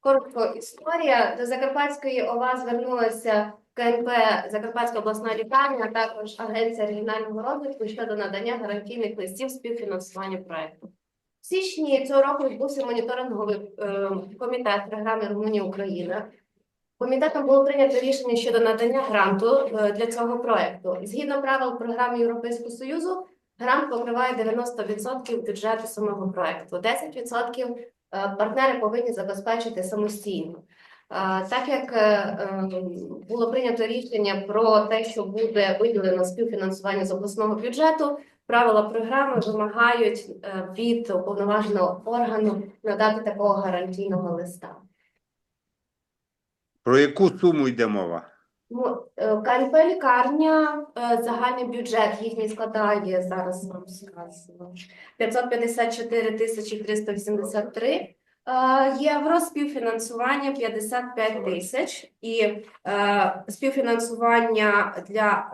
Коротко історія. До Закарпатської ОВА звернулася КНП Закарпатська обласна лікарня, а також Агенція регіонального розвитку щодо надання гарантійних листів співфінансування проекту. В січні цього року відбувся моніторинговий е, комітет програми Румунія Україна. Комітетом було прийнято рішення щодо надання гранту е, для цього проекту. Згідно правил програми Європейського Союзу, грант покриває 90% бюджету самого проекту, 10% е, партнери повинні забезпечити самостійно. Е, Так як е, е, було прийнято рішення про те, що буде виділено співфінансування з обласного бюджету, правила програми вимагають е, від уповноваженого органу надати такого гарантійного листа. Про яку суму йде мова? Ну, е, КНП лікарня, е, загальний бюджет їхній складає зараз вам сказано 554 тисячі 383 е, євро, співфінансування 55 тисяч і співфінансування для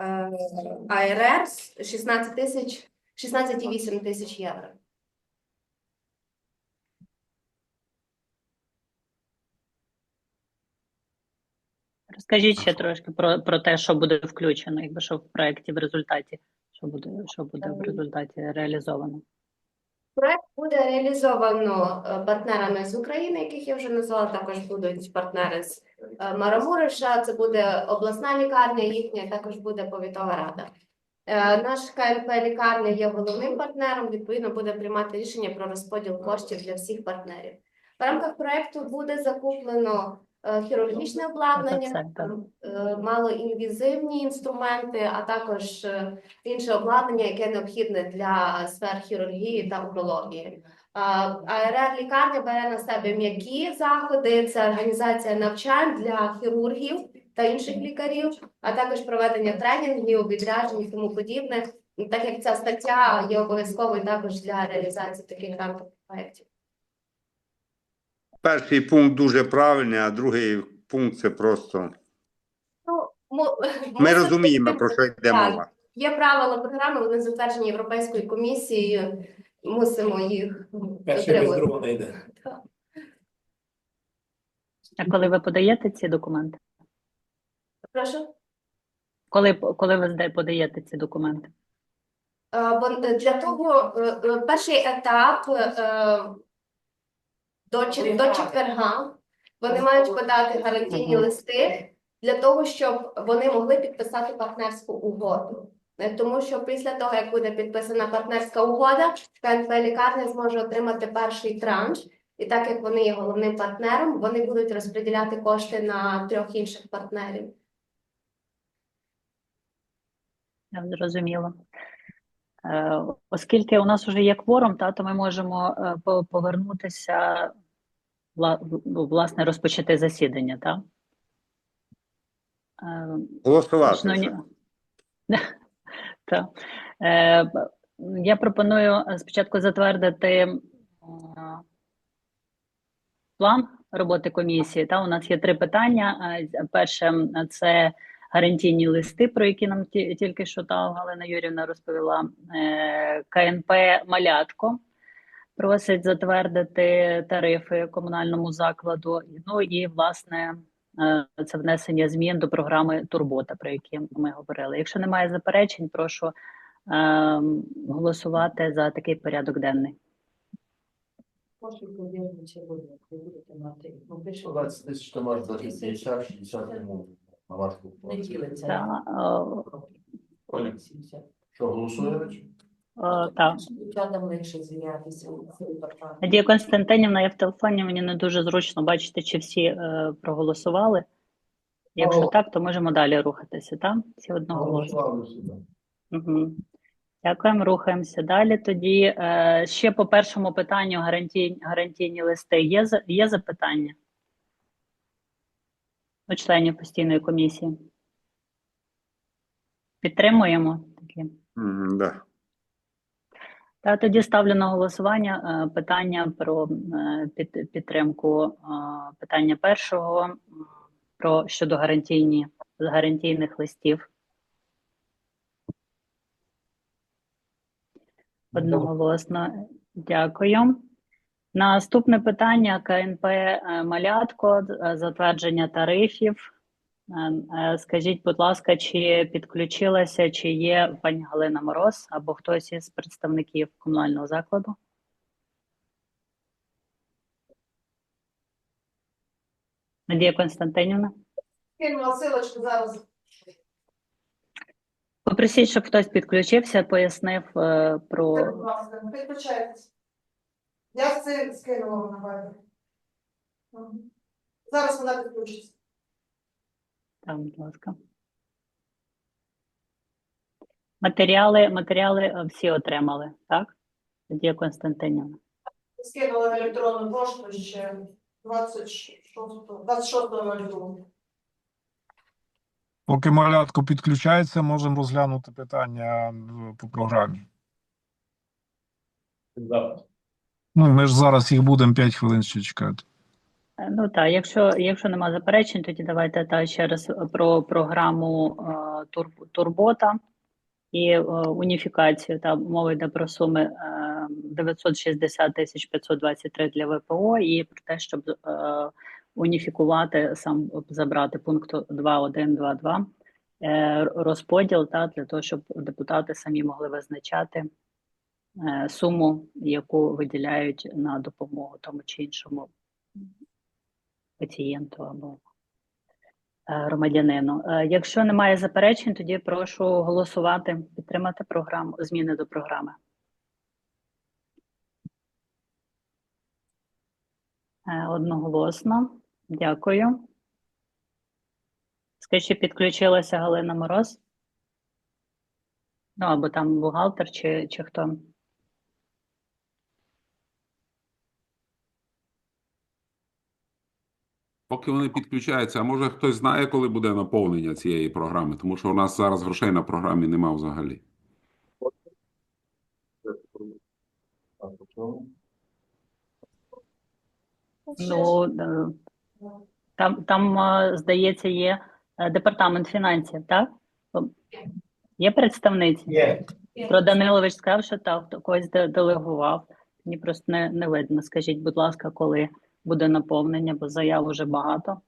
АРР 16 тисяч 16,8 тисяч євро. Розкажіть ще трошки про, про те, що буде включено, якби що в проєкті в результаті, що буде, що буде в результаті реалізовано. Проект буде реалізовано е, партнерами з України, яких я вже назвала. Також будуть партнери з е, Марамуриша. Це буде обласна лікарня їхня, також буде повітова рада. Е, Наш КНП лікарня є головним партнером. Відповідно, буде приймати рішення про розподіл коштів для всіх партнерів. В рамках проекту буде закуплено хірургічне обладнання, е, малоінвазивні інструменти, а також е, інше обладнання, яке необхідне для сфер хірургії та урології. АРР лікарня бере на себе м'які заходи, це організація навчань для хірургів та інших лікарів, а також проведення тренінгів, відряджень і тому подібне. Так як ця стаття є обов'язковою також для реалізації таких грантових проєктів. Перший пункт дуже правильний, а другий пункт це просто. Ну, мо- Ми розуміємо, про що йде Так. мова. Є правила програми, вони затверджені Європейською комісією. Мусимо їх дотримувати. йде. А коли ви подаєте ці документи? Прошу. Коли, коли ви подаєте ці документи? Е, е, Для того е, перший етап до, чет- до четверга вони мають подати гарантійні Мгм. листи для того, щоб вони могли підписати партнерську угоду. Е, Тому що після того, як буде підписана партнерська угода, КНП лікарня зможе отримати перший транш. І так як вони є головним партнером, вони будуть розподіляти кошти на трьох інших партнерів. Я зрозуміла. Е, Оскільки у нас вже є кворум, та, то ми можемо е, повернутися, ну, власне, розпочати засідання, так? Е, Голосувати. Так. Я пропоную спочатку затвердити план роботи комісії. Та у нас є три питання. Перше це гарантійні листи, про які нам ті- тільки що та Галина Юрівна розповіла. Е, КНП Малятко просить затвердити тарифи комунальному закладу. Ну і власне Е, це внесення змін до програми Турбота, про які ми говорили. Якщо немає заперечень, прошу е, голосувати за такий порядок денний. Може, повірно, чи буде, ви будете мати, ну, пише, 20 тисяч то може бути 50, 60 тому на вашу. не ділиться. Та, е, Оля, що голосуєте? е. Дівчатам легше звірятися. Надія Константинівна, я в телефоні, мені не дуже зручно бачити, чи всі е, проголосували. Якщо Ого. так, то можемо далі рухатися. Так? Всі одноголосно. Голосували сюди. Угу. Дякуємо, рухаємося далі. Тоді е, ще по першому питанню гарантій, гарантійні листи. Є, за- є запитання? У членів постійної комісії. Підтримуємо такі. Да. Та тоді ставлю на голосування е, питання про е, під, підтримку е, питання першого про щодо гарантійні гарантійних листів. Одноголосно дякую. Наступне питання КНП е, Малятко, е, затвердження тарифів. Е, Скажіть, будь ласка, чи підключилася, чи є пані Галина Мороз або хтось із представників комунального закладу? Надія Константинівна? Зараз. Попросіть, щоб хтось підключився, пояснив про підключайтесь. Я це скинула на вайбер. Зараз вона підключиться. там, будь ласка. Матеріали, матеріали е, всі отримали, так? Надія Константинівна. Скинула в електронну пошту ще 26 26.02. Поки малятко підключається, можемо розглянути питання е, по програмі. Ну, ми ж зараз їх будемо 5 хвилин ще чекати. Е, Ну так, якщо, якщо нема заперечень, тоді давайте та ще раз про програму е, Тур, Турбота і е, уніфікацію. Та мова йде про суми е, 960 тисяч 523 для ВПО і про те, щоб е, уніфікувати сам забрати пункт 2.1.2.2 е, розподіл та для того, щоб депутати самі могли визначати е, суму, яку виділяють на допомогу тому чи іншому пацієнту або е, громадянину. Е, Якщо немає заперечень, тоді прошу голосувати, підтримати програму, зміни до програми. Е, Одноголосно. Дякую. Скажіть, підключилася Галина Мороз? Ну, або там бухгалтер, чи, чи хто? Поки вони підключаються, а може хтось знає, коли буде наповнення цієї програми, тому що у нас зараз грошей на програмі нема взагалі. Ну, там, там, здається, є е, департамент фінансів, так? Є представниці? Є. Про Данилович сказав, що так, хто когось делегував. Мені просто не, не видно. Скажіть, будь ласка, коли буде наповнення, бо заяв уже багато.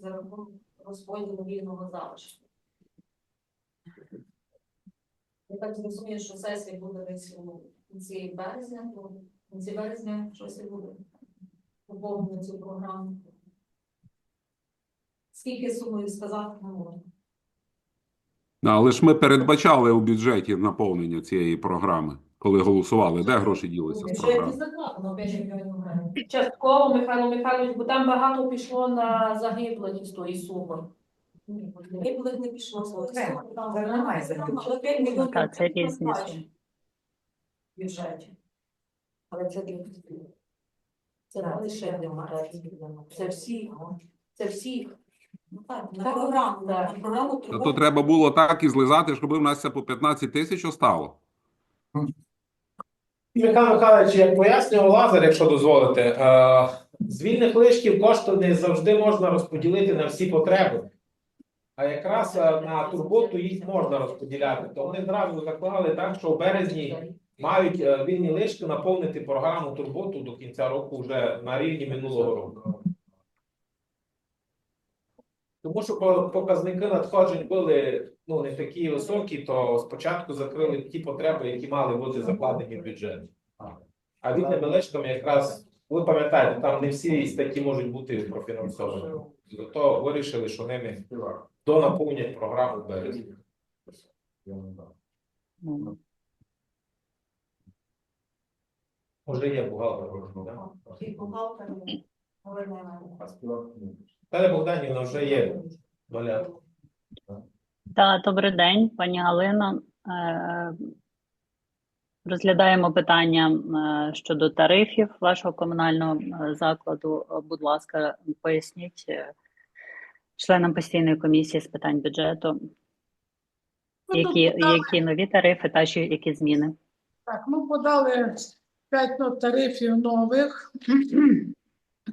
За рахунок розподілу вільного залишку. Я так зрозумію, що сесія буде десь у кінці березня, то в кінці березня щось і буде поповнено цю програму. Скільки сумою сказати не можу. Ну, Але ж ми передбачали у бюджеті наповнення цієї програми, коли голосували. Де гроші ділися з програми? закладено 5 мільйонів гривень. Частково, Михайло Михайлович, бо там багато пішло на загиблих із тої суми. Виплат не пішло. Окремо, там немає загиблих. Але 5 мільйонів Так, це різні суми. бюджеті. Але це для це не лише Марії. Це всі, це всі. Ну так, на програму, на програму то треба було так і злизати, щоб у нас це по 15 тисяч остало. Михайло Михайлович, як пояснював Лазар, якщо дозволите, е, з вільних лишків кошти не завжди можна розподілити на всі потреби. А якраз е, на турботу їх можна розподіляти. То вони зразу заклали так, що в березні мають е, вільні лишки наповнити програму турботу до кінця року вже на рівні минулого року. Тому що показники надходжень були ну, не такі високі, то спочатку закрили ті потреби, які мали бути закладені в бюджет. А вільними лишками якраз, ви пам'ятаєте, там не всі статті можуть бути профінансовані. Зато вирішили, що ними донаповнять програму в березні. Ну, Може є бухгалтер. да? Немає. Богданівна вже є. Валя. Та, добрий день, пані Галино. Е, Розглядаємо питання е, щодо тарифів вашого комунального е, закладу. Будь ласка, поясніть членам постійної комісії з питань бюджету, які, які нові тарифи та ще які зміни. Так, ми подали 5 ну, тарифів нових.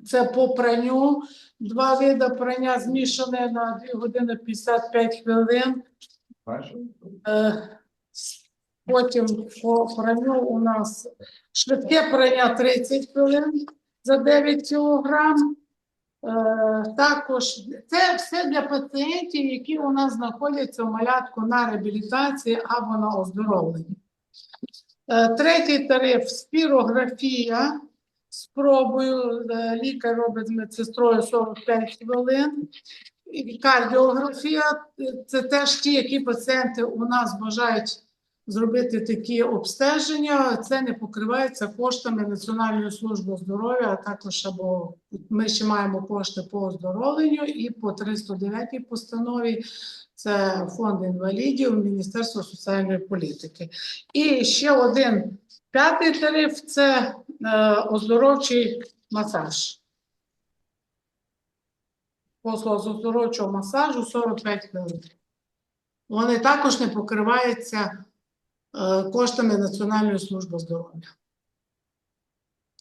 Це по пранню. Два види прання змішане на 2 години 55 хвилин. Е, Потім по пранню у нас швидке прання 30 хвилин за 9 кілограм. Е, також це все для пацієнтів, які у нас знаходяться в малятку на реабілітації або на оздоровленні. Е, третій тариф спірографія. Спробую е, лікар робить з медсестрою 45 хвилин. І кардіографія е, це теж ті, які пацієнти у нас бажають зробити такі обстеження. Це не покривається коштами Національної служби здоров'я, а також або ми ще маємо кошти по оздоровленню і по 309 постанові. Це фонд інвалідів Міністерства соціальної політики. І ще один п'ятий тариф це е, оздоровчий масаж. Послуга з оздоровчого масажу 45 хвилин. Вони також не покриваються е, коштами Національної служби здоров'я.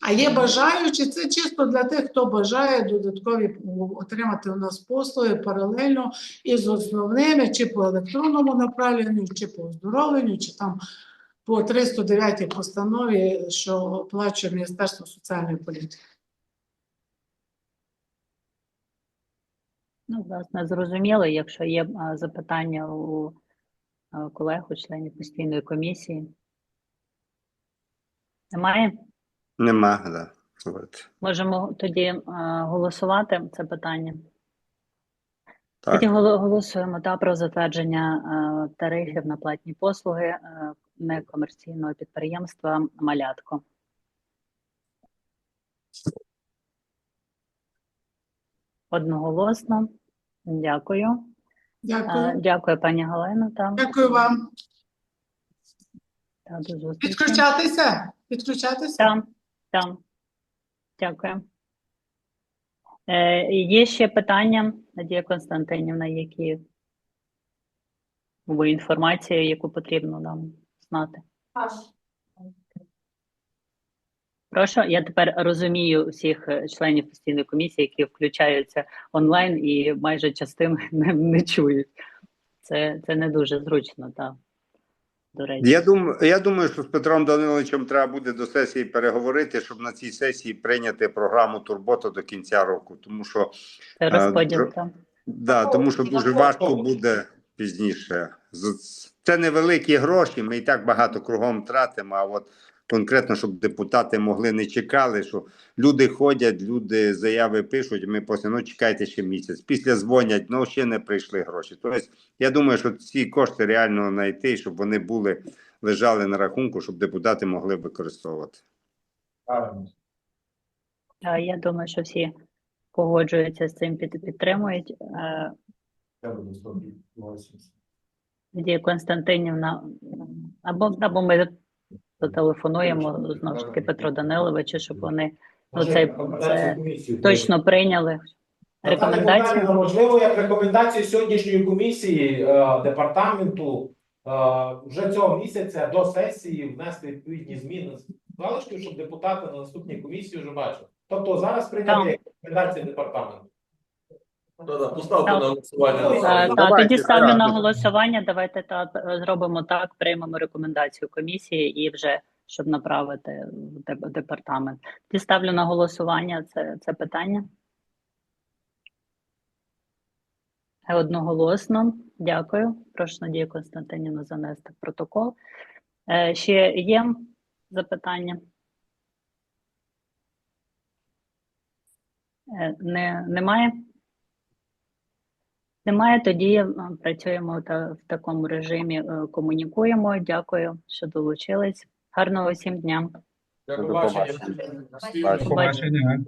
А є бажаючі, це чисто для тих, хто бажає додаткові отримати у нас послуги паралельно із основними, чи по електронному направленню, чи по оздоровленню, чи там по 309 постанові, що оплачує Міністерство соціальної політики. Ну, власне, зрозуміло, якщо є запитання у колег, у членів постійної комісії. Немає? Нема, да. От. Можемо тоді а, голосувати це питання. Так. Тоді голосуємо та про затвердження а, тарифів на платні послуги а, некомерційного підприємства Малятко. Одноголосно. Дякую. А, Дякую. Дякую, пані Галина. Та, Дякую вам. та до зустрічі. Підключатися? Підключатися? Там, там. Дякую. Е, є ще питання, Надія Константинівна, які або інформація, яку потрібно нам знати. Прошу, я тепер розумію всіх е, членів постійної комісії, які включаються онлайн і майже частину не, не чують. Це, це не дуже зручно, так. До речі. Я думаю, я думаю, що з Петром Даниловичем треба буде до сесії переговорити, щоб на цій сесії прийняти програму Турбота до кінця року. Тому що Це розподіл. Да, тому що дуже важко буде пізніше. Це невеликі гроші. Ми і так багато кругом тратимо. А от конкретно, щоб депутати могли не чекали, що люди ходять, люди заяви пишуть. Ми просимо, ну чекайте ще місяць. Після дзвонять, ну ще не прийшли гроші. Тобто, я думаю, що ці кошти реально знайти, щоб вони були лежали на рахунку, щоб депутати могли використовувати. Я думаю, що всі погоджуються з цим, під, підтримують. Е, Я буду 180. Константинівна, або, або ми зателефонуємо знову ж таки Петру Даниловичу, щоб вони ну, це, це точно прийняли рекомендації. Наталя, Можливо, як рекомендацію сьогоднішньої комісії е, департаменту е, вже цього місяця до сесії внести відповідні зміни з залишків, щоб депутати на наступній комісії вже бачили. Тобто зараз прийняти рекомендації департаменту. Поставте Так. на голосування. Е, Та, Давайте, тоді ставлю на голосування. Давайте так зробимо так, приймемо рекомендацію комісії і вже щоб направити в деп- департамент. Тоді ставлю на голосування це, це питання. Е, Одноголосно. Дякую. Прошу Надію Константинівну занести в протокол. Е, Ще є запитання? Е, Не, немає? Немає, тоді е, працюємо та, в такому режимі, е, комунікуємо. Дякую, що долучились. Гарного всім дня. Дякую, До побачення. До побачення.